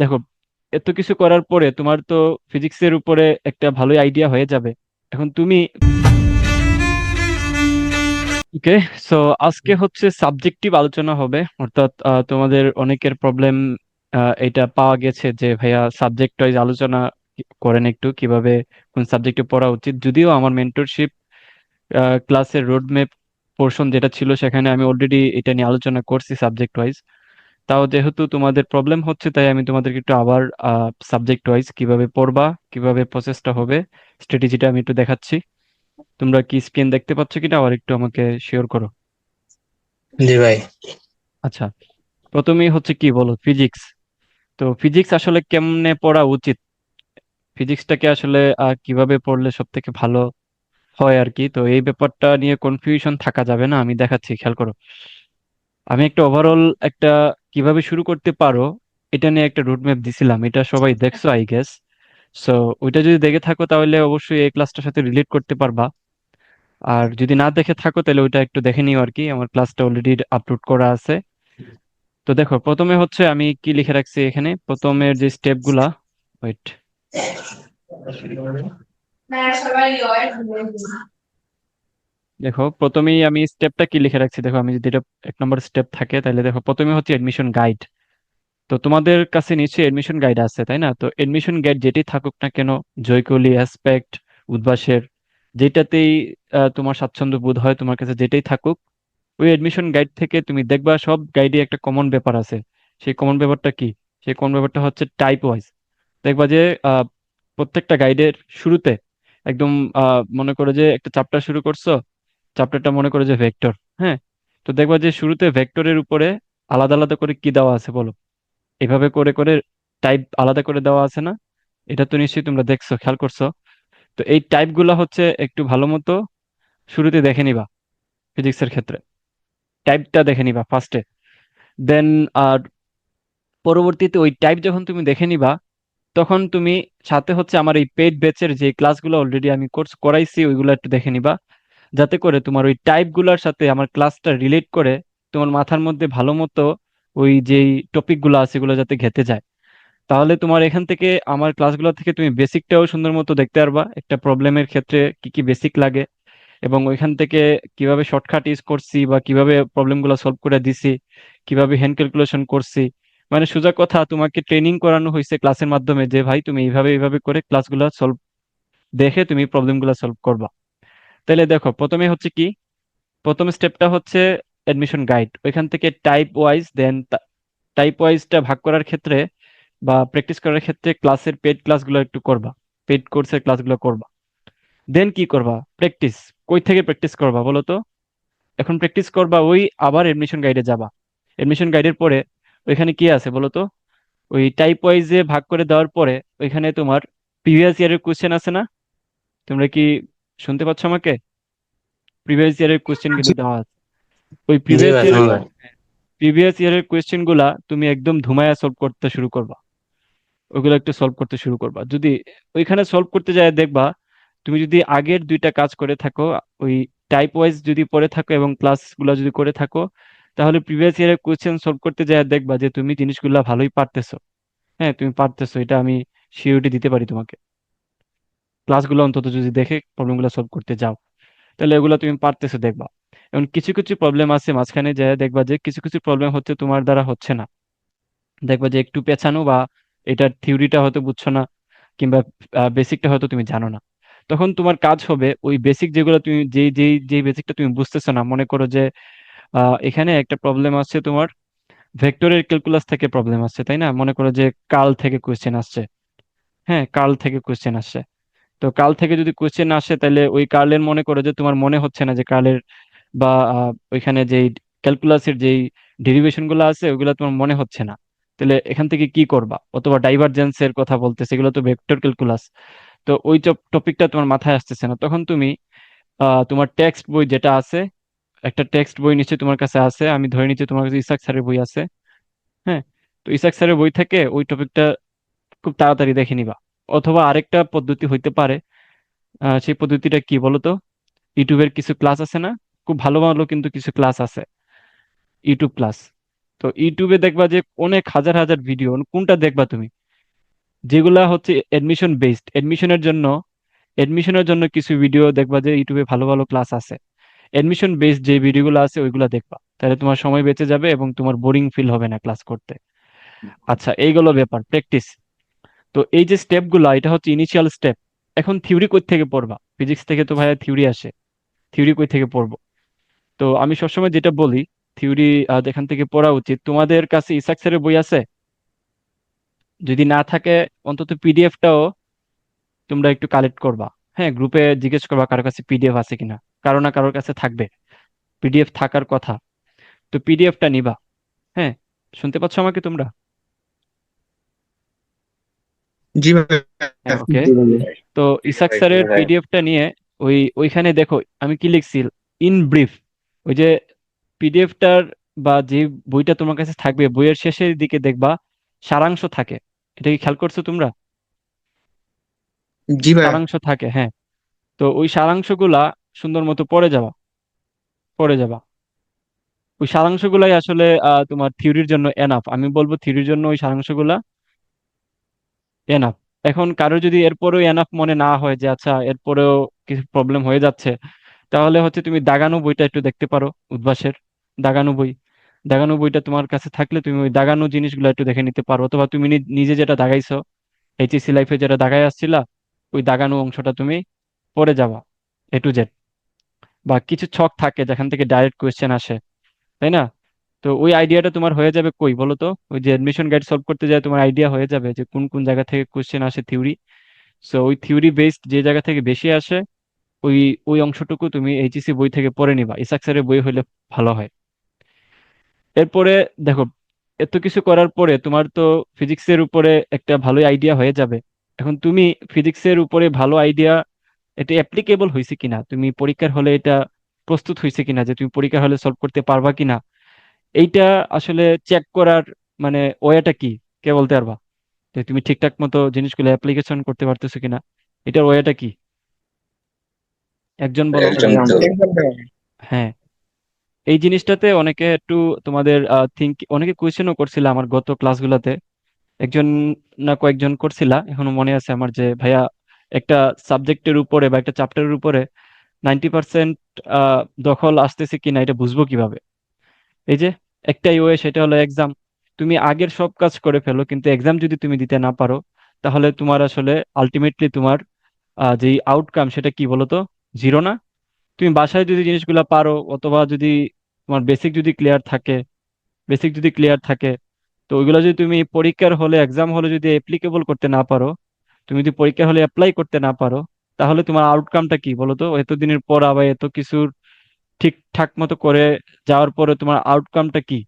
দেখো, এত কিছু করার পরে তোমার তো ফিজিক্সের উপরে একটা ভালোই আইডিয়া হয়ে যাবে। এখন তুমি ওকে সো আজকে হচ্ছে সাবজেক্টিভ আলোচনা হবে, অর্থাৎ তোমাদের অনেকের প্রবলেম এটা পাওয়া গেছে যে, ভাইয়া সাবজেক্ট ওয়াইজ আলোচনা করেন একটু, কীভাবে কোন সাবজেক্টে পড়া উচিত? যদিও আমার মেন্টরশিপ ক্লাসের রোড ম্যাপ পোর্শন যেটা ছিল সেখানে আমি অলরেডি এটা নিয়ে আলোচনা করছি সাবজেক্ট ওয়াইজ তাও যেহেতু তোমাদের প্রবলেম হচ্ছে তাই আমি তোমাদেরকে একটু আবার সাবজেক্ট ওয়াইজ কীভাবে পড়বা কীভাবে প্রসেসটা হবে স্ট্র্যাটেজিটা আমি একটু দেখাচ্ছি। তোমরা কি স্ক্রিন দেখতে পাচ্ছ কিনা আবার একটু আমাকে শেয়ার করো। জি ভাই। আচ্ছা প্রথমেই হচ্ছে কি বলো ফিজিক্স তো ফিজিক্স আসলে কেমনে পড়া উচিত? ফিজিক্সটাকে আসলে কীভাবে পড়লে সব থেকে ভালো হয় আর কি তো এই ব্যাপারটা নিয়ে কনফিউশন থাকা যাবে না আমি দেখাচ্ছি খেয়াল করো। আমি একটা ওভারঅল একটা কীভাবে শুরু করতে পারো এটা নিয়ে একটা রুট ম্যাপ দিছিলাম। এটা সবাই দেখছ আই গেস সো ওইটা যদি দেখে থাকো তাহলে অবশ্যই এই ক্লাসটার সাথে রিলেট করতে পারবা। আর যদি না দেখে থাকো তাহলে ওইটা একটু দেখে নিও আর কি। আমার ক্লাসটা অলরেডি আপলোড করা আছে। তো দেখো প্রথমে হচ্ছে আমি কি লিখে রাখছি এখানে? প্রথমের যে স্টেপগুলা ওয়েট দেখো, প্রথমেই আমি স্টেপটা কি লিখে রাখছি? দেখো, আমি যদি এটা এক নম্বর স্টেপ থাকে, তাহলে দেখো, প্রথমে হচ্ছে এডমিশন গাইড তো তোমাদের কাছে নিশ্চয়ই এডমিশন গাইড আছে, তাই না? তো এডমিশন গাইড যেটি থাকুক না কেন জয়কলি অ্যাসপেক্ট উদ্ভাসের, যেটাতেই তোমার স্বাচ্ছন্দ্য বোধ হয়, তোমার কাছে যেটাই থাকুক, ওই এডমিশন গাইড থেকে তুমি দেখবা, সব গাইডে একটা কমন ব্যাপার আছে। সেই কমন ব্যাপারটা কি? সেই কমন ব্যাপারটা হচ্ছে টাইপ ওয়াইজ দেখবা যে প্রত্যেকটা গাইডের শুরুতে, একদম মনে করো যে একটা চ্যাপ্টার শুরু করছ চ্যাপ্টারটা মনে করো যে ভেক্টর হ্যাঁ? তো দেখবা যে শুরুতে ভেক্টরের উপরে আলাদা আলাদা করে কি দেওয়া আছে বলো? এভাবে করে করে টাইপ আলাদা করে দেওয়া আছে না? এটা তো নিশ্চয়ই তোমরা দেখছ, খেয়াল করছ? তো এই টাইপগুলা হচ্ছে একটু ভালো মতো শুরুতে দেখে নিবা ফিজিক্সের ক্ষেত্রে। টাইপটা দেখে নিবা ফার্স্টে দেন আর পরবর্তীতে ওই টাইপ যখন তুমি দেখে নিবা, তখন তুমি সাথে হচ্ছে আমার এই পেইড ব্যাচের যে ক্লাসগুলো অলরেডি আমি কোর্স করাইছি, ওইগুলো একটু দেখে নিবা। যাতে করে তোমার ওই টাইপগুলার সাথে আমার ক্লাসটা রিলেট করে, তোমার মাথার মধ্যে ভালো মতো ওই যেই টপিকগুলো আছে এগুলো যাতে ঘেঁটে যায়। তাহলে তোমার এখান থেকে আমার ক্লাসগুলো থেকে তুমি বেসিকটাও সুন্দর মতো দেখতে পারবা, একটা প্রবলেমের ক্ষেত্রে কি কি বেসিক লাগে এবং ওইখান থেকে কীভাবে শর্টকাট ইউজ করছি বা কীভাবে প্রবলেমগুলো সলভ করে দিছি, কীভাবে হ্যান্ড ক্যালকুলেশন করছি। মানে সোজা কথা, তোমাকে ট্রেনিং করানো হয়েছে ক্লাসের মাধ্যমে যে, ভাই, তুমি এইভাবে এইভাবে করে ক্লাসগুলো সলভ দেখে তুমি প্রবলেমগুলো সলভ করবা। তাহলে দেখো প্রথমে হচ্ছে কি? প্রথম স্টেপটা হচ্ছে অ্যাডমিশন গাইড ওইখান থেকে টাইপ ওয়াইজ দেন টাইপ ওয়াইজটা ভাগ করার ক্ষেত্রে বা প্র্যাকটিস করার ক্ষেত্রে ক্লাসের পেড ক্লাসগুলো একটু করবা। পেড কোর্সের ক্লাসগুলো করবা। দেন কি করবা? প্র্যাকটিস কই থেকে প্র্যাকটিস করবা বলো তো? এখন প্র্যাকটিস করবা ওই আবার এডমিশন গাইডে যাবা। এডমিশন গাইডের পরে ওইখানে কি আছে বলো তো? ওই টাইপ ওয়াইজে ভাগ করে দেওয়ার পরে ওইখানে তোমার প্রিভিয়াস ইয়ারের কোশ্চেন আছে না? তোমরা কি শুনতে পাচ্ছ আমাকে? প্রিভিয়াস ইয়ারের কোশ্চেন কিন্তু দেওয়া আছে। ওই প্রিভিয়াস ইয়ারের প্রিভিয়াস ইয়ারের কোয়েশ্চেনগুলা তুমি একদম ধুমায়া সলভ করতে শুরু করবা। ওগুলো একটু সলভ করতে শুরু করবা। যদি ওইখানে সলভ করতে যায় দেখবা তুমি যদি আগের দুইটা কাজ করে থাকো ওই টাইপ ওয়াইজ যদি পড়ে থাকো এবং ক্লাসগুলা যদি করে থাকো তাহলে প্রিভিয়াস ইয়ারের কোয়েশ্চেন সলভ করতে যায় দেখবা যে তুমি জিনিসগুলা ভালোই পারতেছো। হ্যাঁ তুমি পারতেছো এটা আমি সিওরিটি দিতে পারি তোমাকে। ক্লাসগুলো অন্তত যদি দেখে প্রবলেমগুলো সলভ করতে যাও, তাহলে এগুলো তুমি পারতেছো দেখবা। এবং কিছু কিছু প্রবলেম আছে মাঝখানে যায় দেখবা যে কিছু কিছু প্রবলেম হচ্ছে তোমার দ্বারা হচ্ছে না। দেখবা যে একটু পেছানো বা এটার থিওরিটা হয়তো বুঝছ না, কিংবা বেসিকটা হয়তো তুমি জানো না। তখন তোমার কাজ হবে ওই বেসিক যেগুলো তুমি, যেই যেই যেই বেসিকটা তুমি বুঝতেছো না, মনে করো যে এখানে একটা প্রবলেম আছে তোমার ভেক্টরের ক্যালকুলাস থেকে প্রবলেম আসছে, তাই না? মনে করো যে কাল থেকে কোয়েশ্চেন আসছে। হ্যাঁ কাল থেকে কোয়েশ্চেন আসছে। তো কাল থেকে যদি কোয়েশ্চেন আসে, তাহলে ওই কার্লের মনে করো যে তোমার মনে হচ্ছে না যে কার্লের বা ওইখানে যেই ক্যালকুলাসের যেই ডেরিভেশনগুলো আছে, ওইগুলো তোমার মনে হচ্ছে না। তাহলে এখান থেকে কি করবা? অথবা ডাইভারজেন্সের কথা বলতে এগুলো তো ভেক্টর ক্যালকুলাস তো ওই টপিকটা তোমার মাথায় আসতেছে না। তখন তুমি তোমার টেক্সট বই যেটা আছে, একটা টেক্সট বই নিশ্চয়ই তোমার কাছে আছে, আমি ধরে নিচ্ছি তোমার কাছে ইসাক স্যারের বই আছে। হ্যাঁ? তো ইসাক স্যারের বই থেকে ওই টপিকটা খুব তাড়াতাড়ি দেখে নিবা। অথবা আরেকটা পদ্ধতি হইতে পারে। সেই পদ্ধতিটা কি বলতো? ইউটিউবের কিছু ক্লাস আছে না? খুব ভালো ভালো কিন্তু কিছু ক্লাস আছে। ইউটিউব ক্লাস তো ইউটিউবে দেখবা যে অনেক হাজার হাজার ভিডিও কোনটা দেখবা তুমি? যেগুলা হচ্ছে এডমিশন বেসড এডমিশনের জন্য এডমিশনের জন্য কিছু ভিডিও দেখবা যে ইউটিউবে ভালো ভালো ক্লাস আছে। এডমিশন বেসড যে ভিডিওগুলো আছে, ওইগুলা দেখবা। তাহলে তোমার সময় বেঁচে যাবে এবং তোমার বোরিং ফিল হবে না ক্লাস করতে। আচ্ছা এইগুলো ব্যাপার। প্র্যাকটিস তো এই যে স্টেপগুলো এটা হচ্ছে ইনিশিয়াল স্টেপ এখন থিওরি কই থেকে পড়বা? ফিজিক্স থেকে তো ভাইয়া থিওরি আসে। থিওরি কই থেকে পড়ব? তো আমি সবসময় যেটা বলি থিওরি এখান থেকে পড়া উচিত, তোমাদের কাছে ইসাক স্যারের বই আছে? যদি না থাকে, অন্তত পিডিএফটাও তোমরা একটু কালেক্ট করবা। হ্যাঁ গ্রুপে জিজ্ঞেস করবা কারোর কাছে পিডিএফ আছে কিনা। কারও না কারোর কাছে থাকবে। পিডিএফ থাকার কথা। তো পিডিএফটা নিবা। হ্যাঁ শুনতে পাচ্ছ আমাকে তোমরা? জি ভাই। হ্যাঁ ওকে তো ইসাক স্যারের পিডিএফটা নিয়ে ওই ওইখানে দেখো আমি কি লিখছি? ইন ব্রিফ ওই যে পিডিএফটার বা যে বইটা তোমার কাছে থাকবে বইয়ের শেষের দিকে দেখবা সারাংশ থাকে। এটা কি খেয়াল করছ তোমরা? জি ভাই। সারাংশ থাকে হ্যাঁ। তো ওই সারাংশগুলা সুন্দর মতো পড়ে যাবা পড়ে যাবা। ওই সারাংশগুলাই আসলে আহ, তোমার থিওরির জন্য এনাফ আমি বলব থিওরির জন্য ওই সারাংশগুলা এনাফ এখন কারও যদি এরপরেও এনাফ মনে না হয় যে আচ্ছা এরপরেও কিছু প্রবলেম হয়ে যাচ্ছে, তাহলে হচ্ছে তুমি দাগানো বইটা একটু দেখতে পারো উদ্ভাসের। দাগানো বই। দাগানো বইটা তোমার কাছে থাকলে তুমি ওই দাগানো জিনিসগুলো একটু দেখে নিতে পারো। অথবা তুমি নিজে যেটা দাগাইছো এইচএসসি লাইফে যেটা দাগাই আসছিলা, ওই দাগানো অংশটা তুমি পড়ে যাবা এ টু জেড বা কিছু ছক থাকে যেখান থেকে ডাইরেক্ট কোয়েশ্চেন আসে, তাই না? তো ওই আইডিয়াটা তোমার হয়ে যাবে কই বলো তো ওই যে অ্যাডমিশন গাইড সলভ করতে যায় তোমার আইডিয়া হয়ে যাবে যে কোন কোন জায়গা থেকে কোশ্চেন আসে থিওরি সো ওই থিওরি বেসড যে জায়গা থেকে বেশি আসে, ওই ওই অংশটুকু তুমি এইচএসসি বই থেকে পড়ে নিবা। ইসাক স্যারের বই হলে ভালো হয়। এরপরে দেখো, এত কিছু করার পরে তোমার তো ফিজিক্সের উপরে একটা ভালো আইডিয়া হয়ে যাবে। এখন তুমি ফিজিক্সের উপরে ভালো আইডিয়া এটা অ্যাপ্লিকেবল হয়েছে কিনা? তুমি পরীক্ষার হলে এটা প্রস্তুত হয়েছে কিনা? যে তুমি পরীক্ষার হলে সলভ করতে পারবা কিনা? এইটা আসলে চেক করার মানে ওয়েটা কি? কে বলতে পারবা? যে তুমি ঠিকঠাক মতো জিনিসগুলো অ্যাপ্লিকেশন করতে পারতেছো কিনা? এটার ওয়েটা কি? একজন বলো। হ্যাঁ। এই জিনিসটাতে অনেকে একটু তোমাদের থিঙ্ক অনেকে কোয়েশ্চেনও করছিল আমার গত ক্লাসগুলোতে একজন না কয়েকজন করছিলা। এখনও মনে আছে আমার যে ভাইয়া একটা সাবজেক্টের উপরে বা একটা চ্যাপ্টারের উপরে নাইনটি পার্সেন্ট দখল আসতেছে কিনা? এটা বুঝব কীভাবে? এই যে একটাই ওয়ে সেটা হলো এক্সাম তুমি আগের সব কাজ করে ফেলো, কিন্তু এক্সাম যদি তুমি দিতে না পারো, তাহলে তোমার আসলে আলটিমেটলি তোমার যেই আউটকাম সেটা কি বলো তো? জিরো না? তুমি বাসায় যদি জিনিসগুলো পারো, অথবা যদি তোমার বেসিক যদি ক্লিয়ার থাকে বেসিক যদি ক্লিয়ার থাকে, তো ওইগুলো যদি তুমি পরীক্ষার হলে এক্সাম হলে যদি অ্যাপ্লিকেবল করতে না পারো, তুমি যদি পরীক্ষার হলে অ্যাপ্লাই করতে না পারো, তাহলে তোমার আউটকামটা কি বলো তো? এতদিনের পর আবার এত কিছুর ঠিকঠাক মতো করে যাওয়ার পরে তোমার আউটকামটা কি?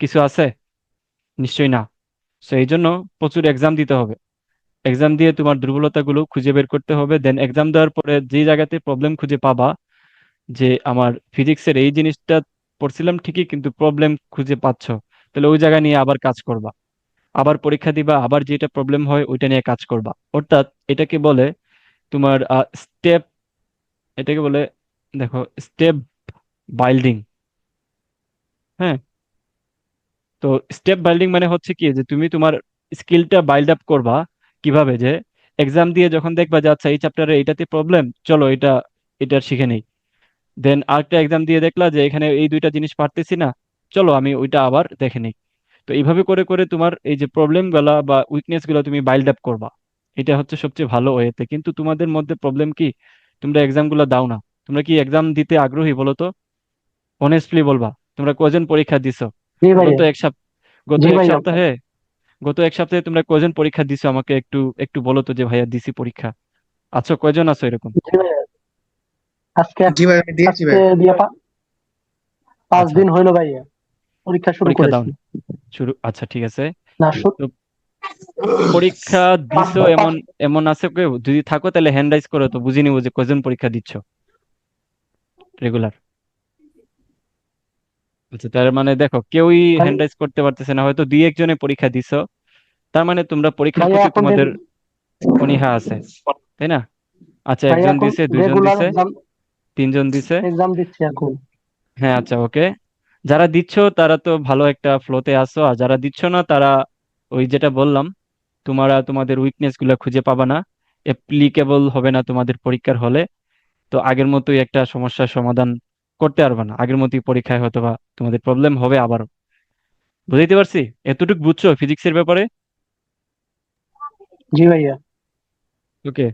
কিছু আছে? নিশ্চয়ই না। তো এই জন্য প্রচুর এক্সাম দিতে হবে। এক্সাম দিয়ে তোমার দুর্বলতাগুলো খুঁজে বের করতে হবে। দেন এক্সাম দেওয়ার পরে যে জায়গাতে প্রবলেম খুঁজে পাবা, যে আমার ফিজিক্সের এই জিনিসটা পড়ছিলাম ঠিকই, কিন্তু প্রবলেম খুঁজে পাচ্ছ। তাহলে ওই জায়গা নিয়ে আবার কাজ করবা। আবার পরীক্ষা দিবা, আবার যেটা প্রবলেম হয় ওইটা নিয়ে কাজ করবা। অর্থাৎ এটাকে বলে তোমার স্টেপ এটাকে বলে দেখো স্টেপ বাইল্ডিং হ্যাঁ? তো স্টেপ বাইল্ডিং মানে হচ্ছে কি? যে তুমি তোমার স্কিলটা বাইল্ড আপ করবা কীভাবে? যে এক্সাম দিয়ে যখন দেখবা যে আচ্ছা এই চ্যাপ্টারে এটাতে প্রবলেম চলো এটা এটা শিখে নেই। দেন আরেকটা এক্সাম দিয়ে দেখলা যে, এখানে এই দুইটা জিনিস পারতেছি না, চলো আমি ওইটা আবার দেখে নিই। তো এইভাবে করে করে তোমার এই যে প্রবলেমগুলা বা উইকনেসগুলা তুমি বাইল্ড আপ করবা। এটা হচ্ছে সবচেয়ে ভালো ওয়েতে কিন্তু তোমাদের মধ্যে প্রবলেম কি? তোমরা এক্সামগুলো দাও না। তোমরা কি এক্সাম দিতে আগ্রহী বলো তো? অনেস্টলি বলবা তোমরা কজন পরীক্ষা দিছো? গত এক সপ্তাহ গত এক সপ্তাহে গত এক সপ্তাহে তোমরা কয়জন পরীক্ষা দিছো? আমাকে একটু একটু বলো তো যে ভাইয়া দিছি পরীক্ষা। আছো কয়জন আছো এরকম? আজকে জি ভাই আমি দিয়েছি ভাই দিয়া পাঁচ আচ্ছা। দিন হইল ভাইয়া। পরীক্ষা শুরু পরীক্ষা দাও। শুরু আচ্ছা ঠিক আছে। পরীক্ষা দিছো এমন এমন আছে কেউ? যদি থাকো তাহলে হ্যান্ড রাইজ করো তো বুঝে নিবো যে কয়জন পরীক্ষা দিচ্ছ। রেগুলার আচ্ছা তার মানে দেখো কেউই ভাই- হ্যান্ড রাইজ করতে পারতেছে না হয়তো দুই একজনে পরীক্ষা দিছো। তার মানে তোমরা পরীক্ষার ভাইয়া প্রতি তোমাদের অনীহা আছে তাই না? আচ্ছা একজন দিছে দুইজন দিছে তিনজন দিছে। এক্সাম দিচ্ছি এখন। হ্যাঁ আচ্ছা ওকে। যারা দিচ্ছ তারা তো ভালো একটা ফ্লোতে আছো আর যারা দিচ্ছ না তারা ওই যেটা বললাম তোমরা তোমাদের উইকনেসগুলা খুঁজে পাবা না। অ্যাপ্লিকেবল হবে না তোমাদের পরীক্ষার হলে। তো আগের মতোই একটা সমস্যার সমাধান করতে পারবে না। আগের মতোই পরীক্ষায় হয়তো বা তোমাদের প্রবলেম হবে আবার বুঝাইতে পারছি? এতটুকু বুঝছ ফিজিক্সের ব্যাপারে? জি ভাইয়া। ওকে